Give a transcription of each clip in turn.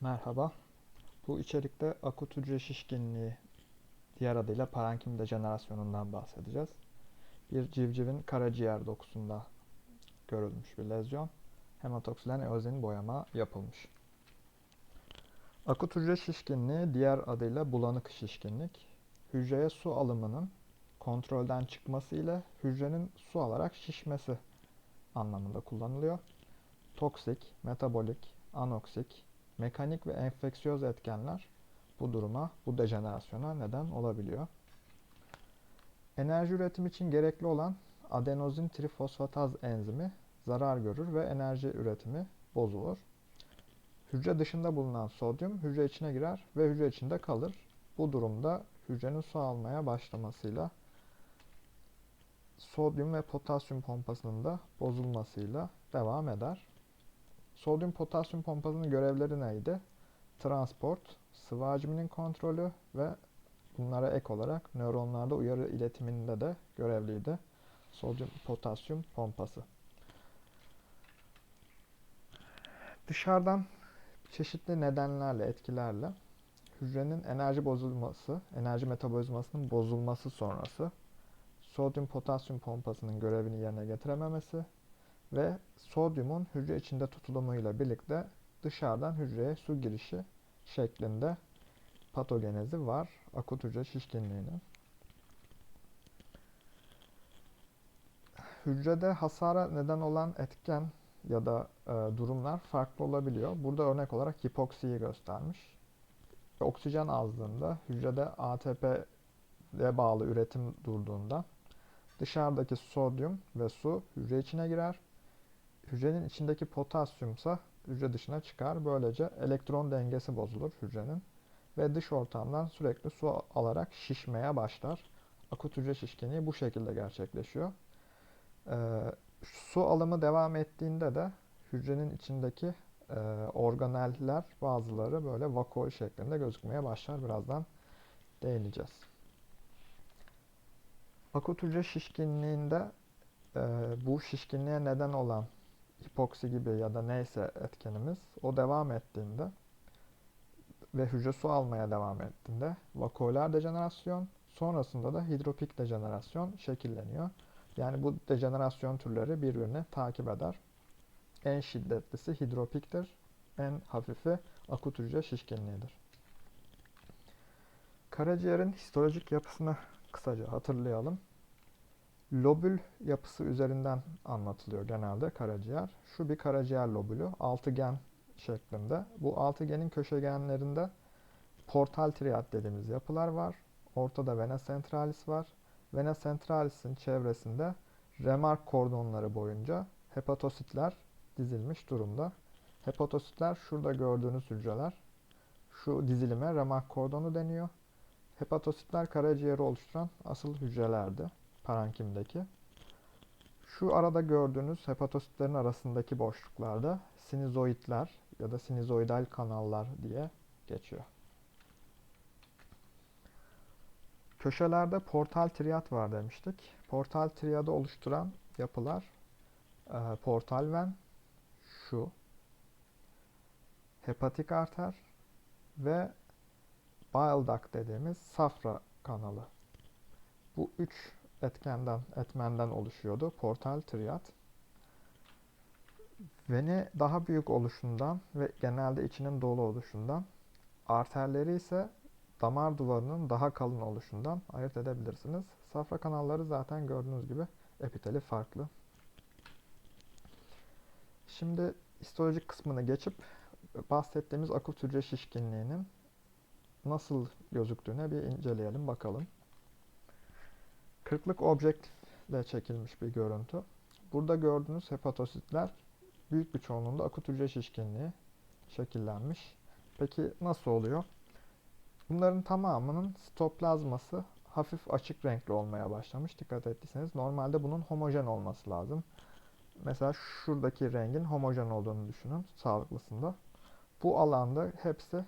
Merhaba. Bu içerikte akut hücre şişkinliği, diğer adıyla parenkim dejenerasyonundan bahsedeceğiz. Bir civcivin karaciğer dokusunda görülmüş bir lezyon. Hematoksilen eozin boyama yapılmış. Akut hücre şişkinliği, diğer adıyla bulanık şişkinlik, hücreye su alımının kontrolden çıkması ile hücrenin su alarak şişmesi anlamında kullanılıyor. Toksik, metabolik, anoksik, mekanik ve enfeksiyöz etkenler bu duruma, bu dejenerasyona neden olabiliyor. Enerji üretimi için gerekli olan adenozin trifosfataz enzimi zarar görür ve enerji üretimi bozulur. Hücre dışında bulunan sodyum hücre içine girer ve hücre içinde kalır. Bu durumda hücrenin su almaya başlamasıyla sodyum ve potasyum pompasının da bozulmasıyla devam eder. Sodyum potasyum pompasının görevleri neydi? Transport, sıvı hacminin kontrolü ve bunlara ek olarak nöronlarda uyarı iletiminde de görevliydi. Sodyum potasyum pompası. Dışarıdan çeşitli nedenlerle, etkilerle hücrenin enerji bozulması, enerji metabolizmasının bozulması sonrası sodyum potasyum pompasının görevini yerine getirememesi ve sodyumun hücre içinde tutulumuyla birlikte dışarıdan hücreye su girişi şeklinde patogenezi var akut hücre şişkinliğinin. Hücrede hasara neden olan etken ya da e, durumlar farklı olabiliyor. Burada örnek olarak hipoksiyi göstermiş. Oksijen azlığında hücrede ATP'ye bağlı üretim durduğunda dışarıdaki sodyum ve su hücre içine girer Hücrenin içindeki potasyumsa hücre dışına çıkar. Böylece elektron dengesi bozulur hücrenin ve dış ortamdan sürekli su alarak şişmeye başlar. Akut hücre şişkinliği bu şekilde gerçekleşiyor. Ee, su alımı devam ettiğinde de hücrenin içindeki e, organeller bazıları böyle vakuol şeklinde gözükmeye başlar. Birazdan değineceğiz. Akut hücre şişkinliğinde e, bu şişkinliğe neden olan hipoksi gibi ya da neyse etkenimiz o devam ettiğinde ve hücre su almaya devam ettiğinde vakuolar dejenerasyon sonrasında da hidropik dejenerasyon şekilleniyor. Yani bu dejenerasyon türleri birbirini takip eder. En şiddetlisi hidropiktir. En hafifi akut hücre şişkinliğidir. Karaciğerin histolojik yapısını kısaca hatırlayalım lobül yapısı üzerinden anlatılıyor genelde karaciğer. Şu bir karaciğer lobülü, altıgen şeklinde. Bu altıgenin köşegenlerinde portal triad dediğimiz yapılar var. Ortada vena centralis var. Vena centralis'in çevresinde remark kordonları boyunca hepatositler dizilmiş durumda. Hepatositler şurada gördüğünüz hücreler. Şu dizilime remark kordonu deniyor. Hepatositler karaciğeri oluşturan asıl hücrelerdi parenkimdeki. Şu arada gördüğünüz hepatositlerin arasındaki boşluklarda sinizoidler ya da sinizoidal kanallar diye geçiyor. Köşelerde portal triad var demiştik. Portal triadı oluşturan yapılar e, portal ven, şu, hepatik arter ve bile duct dediğimiz safra kanalı. Bu üç etkenden, etmenden oluşuyordu. Portal triad. Veni daha büyük oluşundan ve genelde içinin dolu oluşundan, arterleri ise damar duvarının daha kalın oluşundan ayırt edebilirsiniz. Safra kanalları zaten gördüğünüz gibi epiteli farklı. Şimdi histolojik kısmını geçip bahsettiğimiz akut hücre şişkinliğinin nasıl gözüktüğüne bir inceleyelim bakalım. Kırklık objektifle çekilmiş bir görüntü. Burada gördüğünüz hepatositler büyük bir çoğunluğunda akut hücre şişkinliği şekillenmiş. Peki nasıl oluyor? Bunların tamamının sitoplazması hafif açık renkli olmaya başlamış. Dikkat ettiyseniz normalde bunun homojen olması lazım. Mesela şuradaki rengin homojen olduğunu düşünün sağlıklısında. Bu alanda hepsi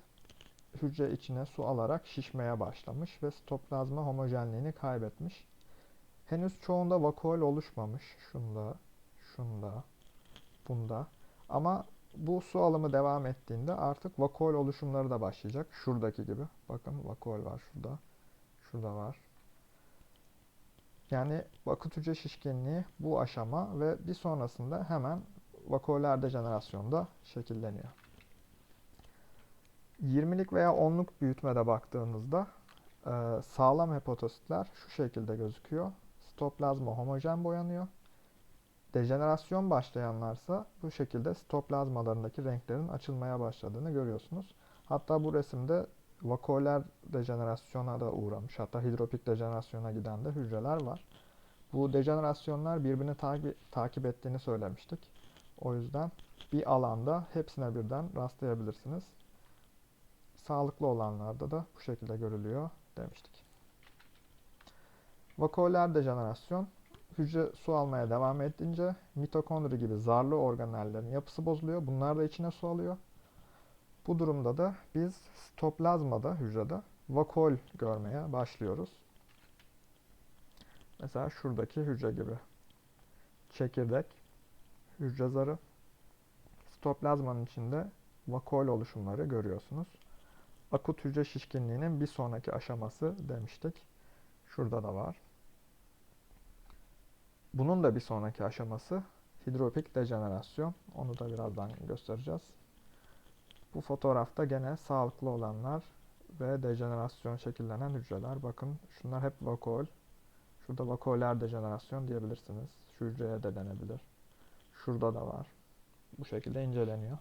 hücre içine su alarak şişmeye başlamış ve sitoplazma homojenliğini kaybetmiş. Henüz çoğunda vakuol oluşmamış. Şunda, şunda, bunda. Ama Bu su alımı devam ettiğinde artık vakuol oluşumları da başlayacak. Şuradaki gibi. Bakın vakuol var şurada. Şurada var. Yani vakut hücre şişkinliği bu aşama ve bir sonrasında hemen vakuoler dejenerasyonda şekilleniyor. 20'lik veya 10'luk büyütmede baktığınızda sağlam hepatositler şu şekilde gözüküyor. Sitoplazma homojen boyanıyor. Dejenerasyon başlayanlarsa bu şekilde sitoplazmalarındaki renklerin açılmaya başladığını görüyorsunuz. Hatta bu resimde vakuoler dejenerasyona da uğramış. Hatta hidropik dejenerasyona giden de hücreler var. Bu dejenerasyonlar birbirini takip, takip ettiğini söylemiştik. O yüzden bir alanda hepsine birden rastlayabilirsiniz. Sağlıklı olanlarda da bu şekilde görülüyor demiştik. Vakuoler dejenerasyon hücre su almaya devam edince mitokondri gibi zarlı organellerin yapısı bozuluyor. Bunlar da içine su alıyor. Bu durumda da biz sitoplazmada hücrede vakuol görmeye başlıyoruz. Mesela şuradaki hücre gibi. Çekirdek, hücre zarı, sitoplazmanın içinde vakuol oluşumları görüyorsunuz. Akut hücre şişkinliğinin bir sonraki aşaması demiştik. Şurada da var. Bunun da bir sonraki aşaması hidropik dejenerasyon. Onu da birazdan göstereceğiz. Bu fotoğrafta gene sağlıklı olanlar ve dejenerasyon şekillenen hücreler. Bakın şunlar hep vakuol. Şurada vakuoler dejenerasyon diyebilirsiniz. Şu hücreye de denebilir. Şurada da var. Bu şekilde inceleniyor.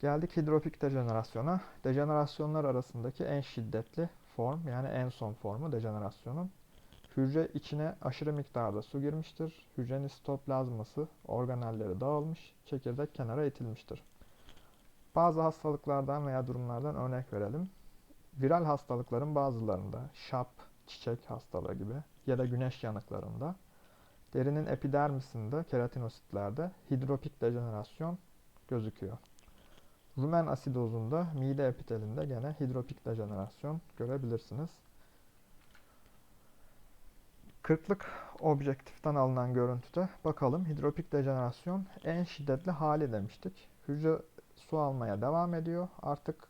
Geldik hidropik dejenerasyona. Dejenerasyonlar arasındaki en şiddetli form yani en son formu dejenerasyonun. Hücre içine aşırı miktarda su girmiştir. Hücrenin sitoplazması, organelleri dağılmış, çekirdek kenara itilmiştir. Bazı hastalıklardan veya durumlardan örnek verelim. Viral hastalıkların bazılarında, şap, çiçek hastalığı gibi ya da güneş yanıklarında, derinin epidermisinde, keratinositlerde hidropik dejenerasyon gözüküyor. Rumen asidozunda, mide epitelinde gene hidropik dejenerasyon görebilirsiniz. Kırklık objektiften alınan görüntüde bakalım hidropik dejenerasyon en şiddetli hali demiştik. Hücre su almaya devam ediyor. Artık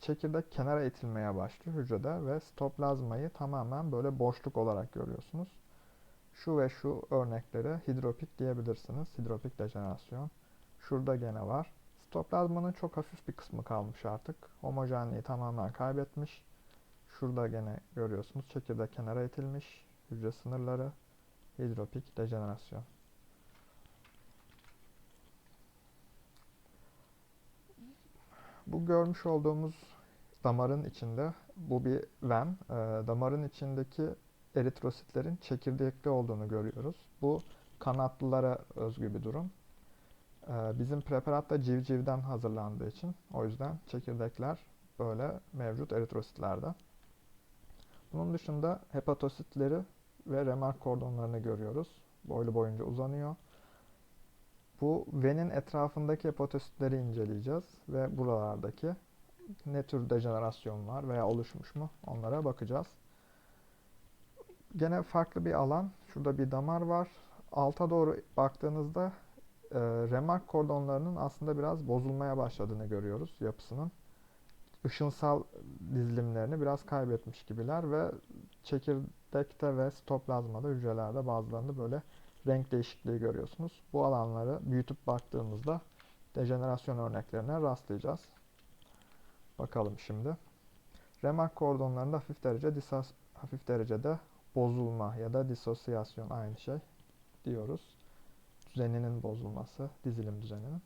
çekirdek kenara itilmeye başlıyor hücrede ve sitoplazmayı tamamen böyle boşluk olarak görüyorsunuz. Şu ve şu örnekleri hidropik diyebilirsiniz. Hidropik dejenerasyon. Şurada gene var. Sitoplazmanın çok hafif bir kısmı kalmış artık. Homojenliği tamamen kaybetmiş. Şurada gene görüyorsunuz çekirdek kenara itilmiş. Hücre sınırları, hidropik dejenerasyon. Bu görmüş olduğumuz damarın içinde, bu bir ven, e, damarın içindeki eritrositlerin çekirdekli olduğunu görüyoruz. Bu kanatlılara özgü bir durum. E, bizim preparat da civcivden hazırlandığı için o yüzden çekirdekler böyle mevcut eritrositlerde. Bunun dışında hepatositleri ve remark kordonlarını görüyoruz. Boylu boyunca uzanıyor. Bu venin etrafındaki hepatositleri inceleyeceğiz ve buralardaki ne tür dejenerasyon var veya oluşmuş mu onlara bakacağız. Gene farklı bir alan. Şurada bir damar var. Alta doğru baktığınızda e, remark kordonlarının aslında biraz bozulmaya başladığını görüyoruz yapısının. Işınsal dizilimlerini biraz kaybetmiş gibiler ve çekirdekte ve sitoplazmada hücrelerde bazılarında böyle renk değişikliği görüyorsunuz. Bu alanları büyütüp baktığımızda dejenerasyon örneklerine rastlayacağız. Bakalım şimdi. Remark kordonlarında hafif derece disas, hafif derecede bozulma ya da disosyasyon aynı şey diyoruz. Düzeninin bozulması, dizilim düzeninin.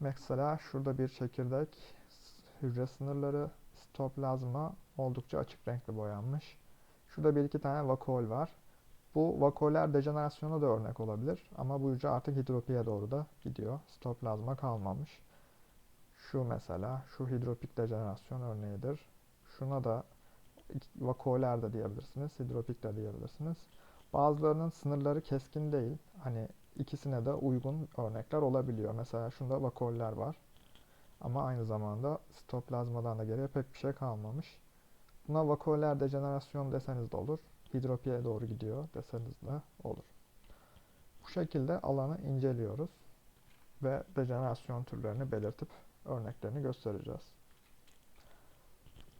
Mesela şurada bir çekirdek, hücre sınırları, sitoplazma oldukça açık renkli boyanmış. Şurada bir iki tane vakuol var. Bu vakuoler dejenerasyona da örnek olabilir ama bu hücre artık hidropiye doğru da gidiyor. Sitoplazma kalmamış. Şu mesela, şu hidropik dejenerasyon örneğidir. Şuna da vakuoler de diyebilirsiniz, hidropik de diyebilirsiniz. Bazılarının sınırları keskin değil. Hani ikisine de uygun örnekler olabiliyor. Mesela şunda vakuoller var. Ama aynı zamanda sitoplazmadan da geriye pek bir şey kalmamış. Buna vakuoler dejenerasyon deseniz de olur. Hidropiye doğru gidiyor deseniz de olur. Bu şekilde alanı inceliyoruz. ve dejenerasyon türlerini belirtip örneklerini göstereceğiz.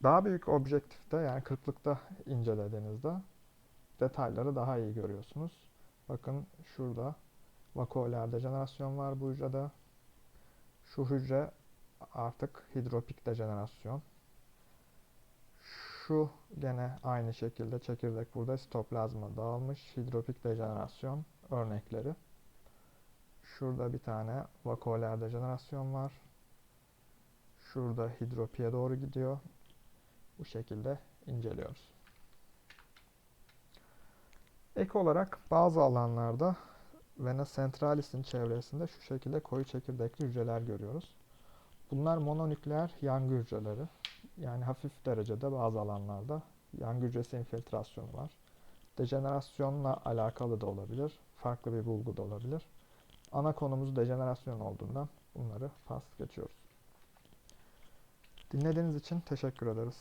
Daha büyük objektifte yani kırklıkta incelediğinizde detayları daha iyi görüyorsunuz. Bakın şurada vakuoler dejenerasyon var bu hücrede. Şu hücre artık hidropik dejenerasyon. Şu gene aynı şekilde çekirdek burada sitoplazma dağılmış hidropik dejenerasyon örnekleri. Şurada bir tane vakuoler dejenerasyon var. Şurada hidropiye doğru gidiyor. Bu şekilde inceliyoruz. Ek olarak bazı alanlarda vena centralis'in çevresinde şu şekilde koyu çekirdekli hücreler görüyoruz. Bunlar mononükleer yangı hücreleri. Yani hafif derecede bazı alanlarda yangı hücresi infiltrasyonu var. Dejenerasyonla alakalı da olabilir. Farklı bir bulgu da olabilir. Ana konumuz dejenerasyon olduğundan bunları pas geçiyoruz. Dinlediğiniz için teşekkür ederiz.